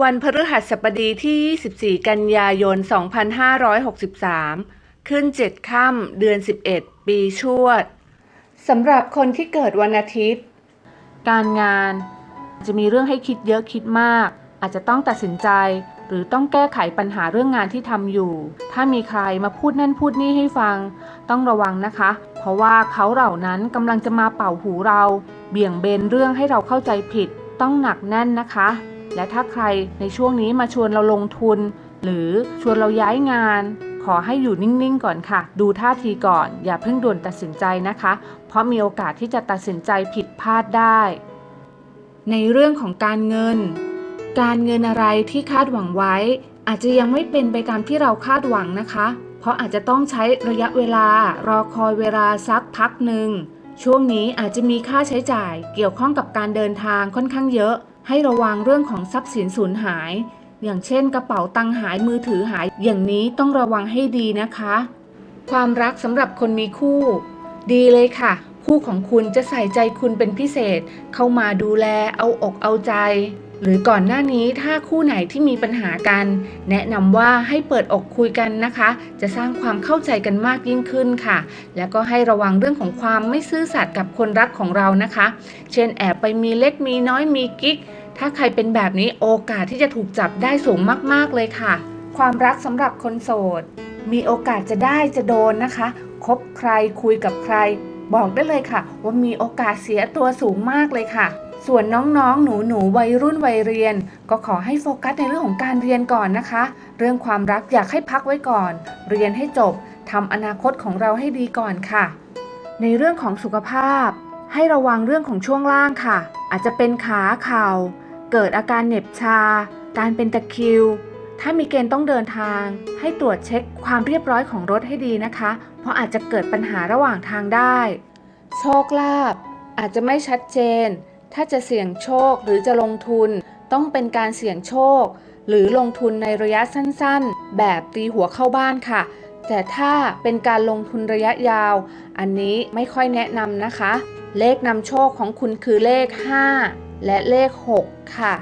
วันพฤหัสบดีที่ 24 กันยายน 2563 ขึ้น 7 ค่ำเดือน 11 ปีชวด สำหรับคนที่เกิดวันอาทิตย์ การงานจะมีเรื่องให้คิดเยอะคิดมาก อาจจะต้องตัดสินใจ หรือต้องแก้ไขปัญหาเรื่องงานที่ทำอยู่ ถ้ามีใครมาพูดนั่นพูดนี่ให้ฟัง ต้องระวังนะคะ เพราะว่าเขาเหล่านั้นกำลังจะมาเป่าหูเรา เบี่ยงเบนเรื่องให้เราเข้าใจผิด ต้องหนักแน่นนะคะ และถ้าใครในช่วงนี้มาชวนเราลงทุน หรือชวนเราย้ายงาน ขอให้อยู่นิ่งๆก่อนค่ะ ดูท่าทีก่อน อย่าเพิ่งด่วนตัดสินใจนะคะ เพราะมีโอกาสที่จะตัดสินใจผิดพลาดได้ ในเรื่องของการเงิน การเงินอะไรที่คาดหวังไว้ อาจจะยังไม่เป็นไปตามที่เราคาดหวังนะคะ เพราะอาจจะต้องใช้ระยะเวลารอคอยเวลาสักพักหนึ่งช่วงนี้อาจจะมีค่าใช้จ่ายเกี่ยวข้องกับการเดินทางค่อนข้างเยอะ ให้ระวังเรื่องของทรัพย์สินสูญหาย อย่างเช่นกระเป๋าตังค์หายมือถือหาย อย่างนี้ต้องระวังให้ดีนะคะ ความรักสำหรับคนมีคู่ ดีเลยค่ะ คู่ของคุณจะใส่ใจคุณเป็นพิเศษ เข้ามาดูแลเอาอกเอาใจ หรือก่อนหน้านี้ถ้าคู่ไหนที่มีปัญหากัน แนะนำว่าให้เปิดอกคุยกันนะคะ จะสร้างความเข้าใจกันมากยิ่งขึ้นค่ะ แล้วก็ให้ระวังเรื่องของความไม่ซื่อสัตย์กับคนรักของเรานะคะ เช่นแอบไปมีเล็กมีน้อยมีกิ๊ก ถ้าใครเป็นแบบนี้โอกาสที่จะถูกจับได้สูงมาก ๆ เลยค่ะ ความรักสำหรับคนโสด มีโอกาสจะได้จะโดนนะคะ คบใครคุยกับใคร บอกได้เลยค่ะ ว่ามีโอกาสเสียตัวสูงมากเลยค่ะ ส่วนน้องๆหนูหนูๆ วัยรุ่นวัยเรียน ก็ขอให้โฟกัสในเรื่องของการเรียนก่อนนะคะ เรื่องความรักอยากให้พักไว้ก่อน เรียนให้จบทำอนาคตของเราให้ดีก่อนค่ะ ในเรื่องของสุขภาพ ให้ระวังเรื่องของช่วงล่างค่ะ อาจจะเป็นขาเข่า เกิดอาการเหน็บชา การเป็นตะคริว ถ้ามีเกณฑ์ต้องเดินทาง ให้ตรวจเช็คความเรียบร้อยของรถให้ดีนะคะ เพราะอาจจะเกิดปัญหาระหว่างทางได้ โชคลาภอาจจะไม่ชัดเจน ถ้าจะเสี่ยงโชคหรือจะลงทุน ต้องเป็นการเสี่ยงโชค หรือลงทุนในระยะสั้นๆ แบบตีหัวเข้าบ้านค่ะ แต่ถ้าเป็นการลงทุนระยะยาว อันนี้ไม่ค่อยแนะนำนะคะ เลขนำโชคของคุณคือเลข 5 และเลข 6 ค่ะ